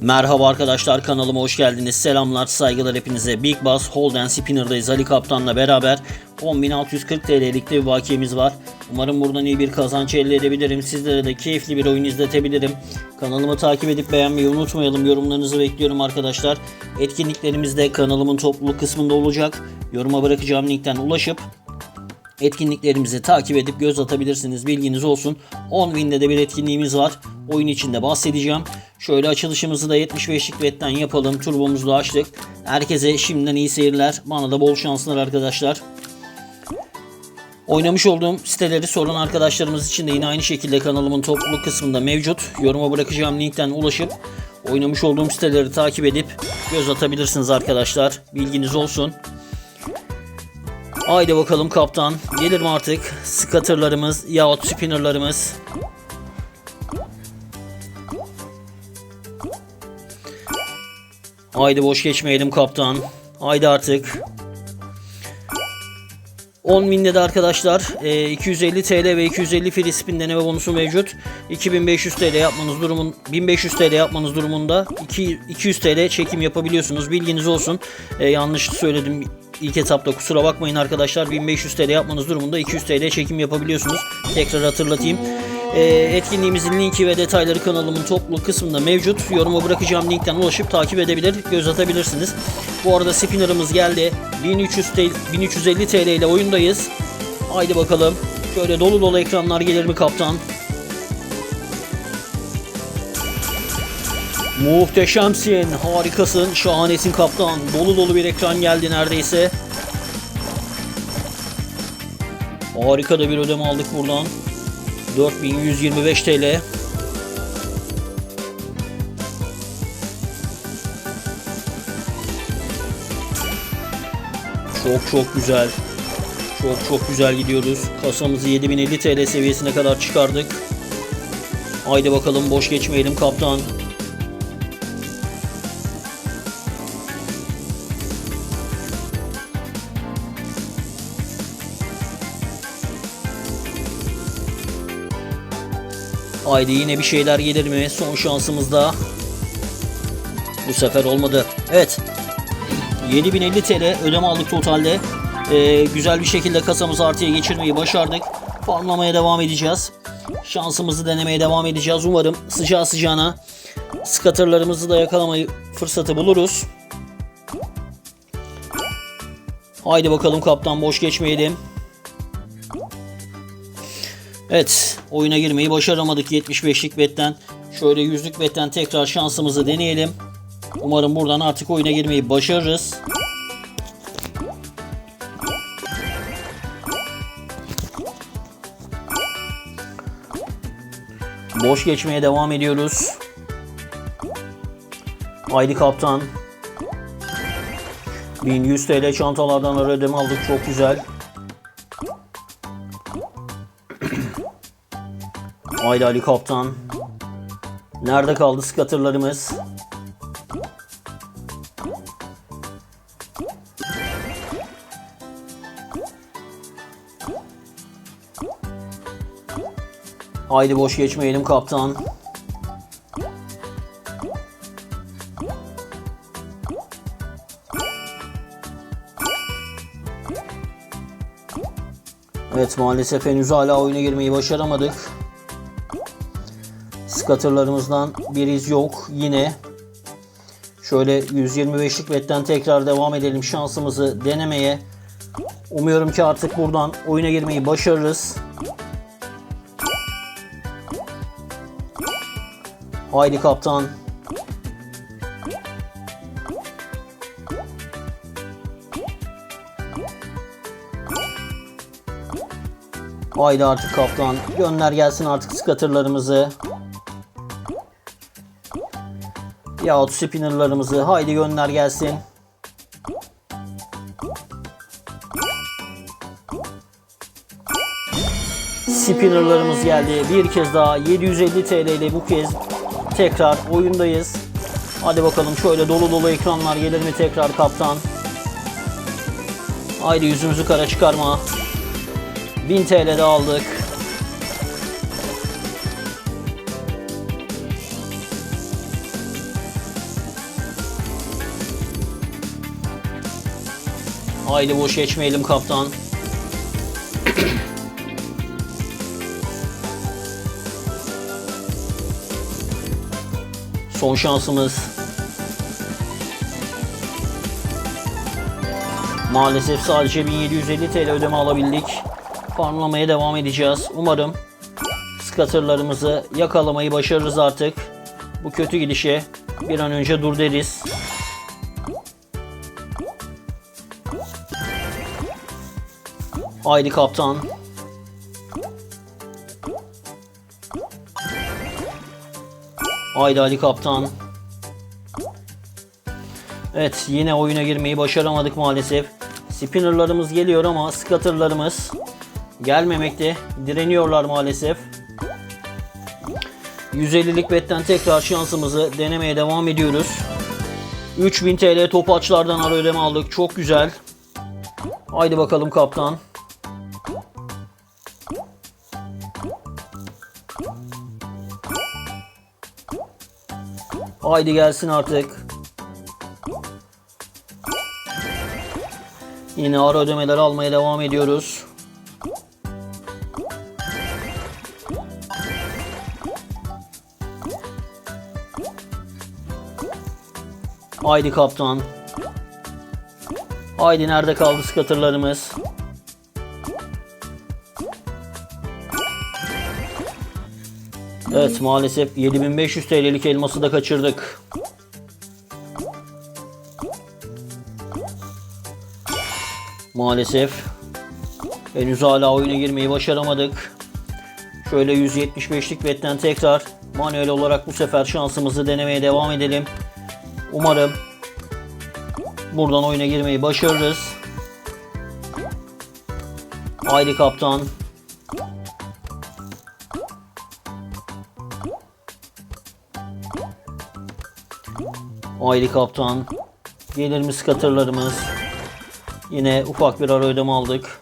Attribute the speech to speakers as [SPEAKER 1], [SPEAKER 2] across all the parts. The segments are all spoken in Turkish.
[SPEAKER 1] Merhaba arkadaşlar kanalıma hoş geldiniz. Selamlar, saygılar hepinize. Big Bass Hold and Spinner'dayız. Ali Kaptan'la beraber 10.640 TL'lik de bir bakiyemiz var. Umarım buradan iyi bir kazanç elde edebilirim. Sizlere de keyifli bir oyun izletebilirim. Kanalımı takip edip beğenmeyi unutmayalım. Yorumlarınızı bekliyorum arkadaşlar. Etkinliklerimiz de kanalımın topluluk kısmında olacak. Yoruma bırakacağım linkten ulaşıp Etkinliklerimizi takip edip göz atabilirsiniz. Bilginiz olsun. 10 win'de de bir etkinliğimiz var. Oyun içinde bahsedeceğim. Şöyle açılışımızı da 75'lik betten yapalım. Turbomuzu da açtık. Herkese şimdiden iyi seyirler. Bana da bol şanslar arkadaşlar. Oynamış olduğum siteleri soran arkadaşlarımız için de yine aynı şekilde kanalımın topluluk kısmında mevcut. Yoruma bırakacağım linkten ulaşıp oynamış olduğum siteleri takip edip göz atabilirsiniz arkadaşlar. Bilginiz olsun. Haydi bakalım kaptan. Gelir mi artık scatterlarımız yahut spinnerlarımız? Haydi boş geçmeyelim kaptan. Haydi artık. 10 binde de arkadaşlar e, 250 TL ve 250 free spin deneme bonusu mevcut. 2500 TL yapmanız durumun 1500 TL yapmanız durumunda 2, 200 TL çekim yapabiliyorsunuz. Bilginiz olsun. E, yanlış söyledim ilk etapta kusura bakmayın arkadaşlar. 1500 TL yapmanız durumunda 200 TL çekim yapabiliyorsunuz. Tekrar hatırlatayım. E, etkinliğimizin linki ve detayları kanalımın topluluk kısmında mevcut. Yoruma bırakacağım linkten ulaşıp takip edebilir, göz atabilirsiniz. Bu arada spinner'ımız geldi. 1300 TL, 1350 TL ile oyundayız. Haydi bakalım. Şöyle dolu dolu ekranlar gelir mi kaptan? Muhteşemsin, harikasın, şahanesin kaptan. Dolu dolu bir ekran geldi neredeyse. Harika da bir ödeme aldık buradan. 4125 TL. Çok çok güzel. Çok çok güzel gidiyoruz. Kasamızı 7050 TL seviyesine kadar çıkardık. Haydi bakalım boş geçmeyelim kaptan. Haydi yine bir şeyler gelir mi? Son şansımızda. Bu sefer olmadı. Evet. 7050 TL ödeme aldık totalde. Ee, güzel bir şekilde kasamızı artıya geçirmeyi başardık. Farmlamaya devam edeceğiz. Şansımızı denemeye devam edeceğiz. Umarım sıcağı sıcağına scatterlarımızı da yakalamayı fırsatı buluruz. Haydi bakalım kaptan boş geçmeyelim. Evet oyuna girmeyi başaramadık 75'lik betten. Şöyle yüzlük betten tekrar şansımızı deneyelim. Umarım buradan artık oyuna girmeyi başarırız. Boş geçmeye devam ediyoruz. Haydi kaptan. 1100 TL çantalardan ödeme aldık çok güzel. Haydi Ali Kaptan. Nerede kaldı scatterlarımız? Haydi boş geçmeyelim kaptan. Evet maalesef henüz hala oyuna girmeyi başaramadık. Scatterlarımızdan bir iz yok yine. Şöyle 125'lik betten tekrar devam edelim şansımızı denemeye. Umuyorum ki artık buradan oyuna girmeyi başarırız. Haydi kaptan. Haydi artık kaptan. Gönder gelsin artık scatterlarımızı. Yahut spinnerlarımızı. Haydi gönder gelsin. Spinnerlarımız geldi. Bir kez daha 750 TL ile bu kez tekrar oyundayız. Hadi bakalım şöyle dolu dolu ekranlar gelir mi tekrar kaptan? Haydi yüzümüzü kara çıkarma. 1000 TL de aldık. Haydi boş geçmeyelim kaptan. Son şansımız. Maalesef sadece 1750 TL ödeme alabildik. Farmlamaya devam edeceğiz. Umarım scatterlarımızı yakalamayı başarırız artık. Bu kötü gidişe bir an önce dur deriz. Haydi kaptan. Haydi Ali kaptan. Evet yine oyuna girmeyi başaramadık maalesef. Spinnerlarımız geliyor ama scatterlarımız gelmemekte. Direniyorlar maalesef. 150'lik betten tekrar şansımızı denemeye devam ediyoruz. 3000 TL topaçlardan ara ödeme aldık. Çok güzel. Haydi bakalım kaptan. Haydi gelsin artık. Yine ara ödemeler almaya devam ediyoruz. Haydi kaptan. Haydi nerede kaldı scatterlarımız? Evet maalesef 7500 TL'lik elması da kaçırdık. Maalesef henüz hala oyuna girmeyi başaramadık. Şöyle 175'lik betten tekrar manuel olarak bu sefer şansımızı denemeye devam edelim. Umarım buradan oyuna girmeyi başarırız. Haydi kaptan. Haydi kaptan. Gelir mi scatterlarımız? Yine ufak bir ara ödeme aldık.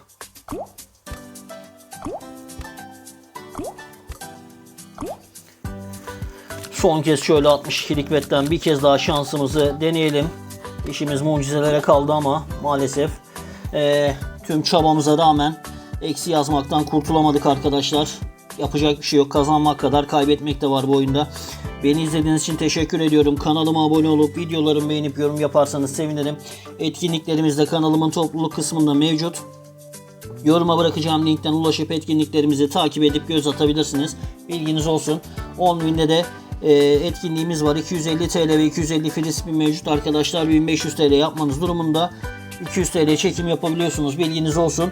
[SPEAKER 1] Son kez şöyle 62'lik betten bir kez daha şansımızı deneyelim. İşimiz mucizelere kaldı ama maalesef eee, tüm çabamıza rağmen eksi yazmaktan kurtulamadık arkadaşlar. Yapacak bir şey yok. Kazanmak kadar kaybetmek de var bu oyunda. Beni izlediğiniz için teşekkür ediyorum. Kanalıma abone olup videolarımı beğenip yorum yaparsanız sevinirim. Etkinliklerimiz de kanalımın topluluk kısmında mevcut. Yoruma bırakacağım linkten ulaşıp etkinliklerimizi takip edip göz atabilirsiniz. Bilginiz olsun. 10 binde de e, etkinliğimiz var. 250 TL ve 250 free spin mevcut arkadaşlar. 1500 TL yapmanız durumunda 200 TL çekim yapabiliyorsunuz. Bilginiz olsun.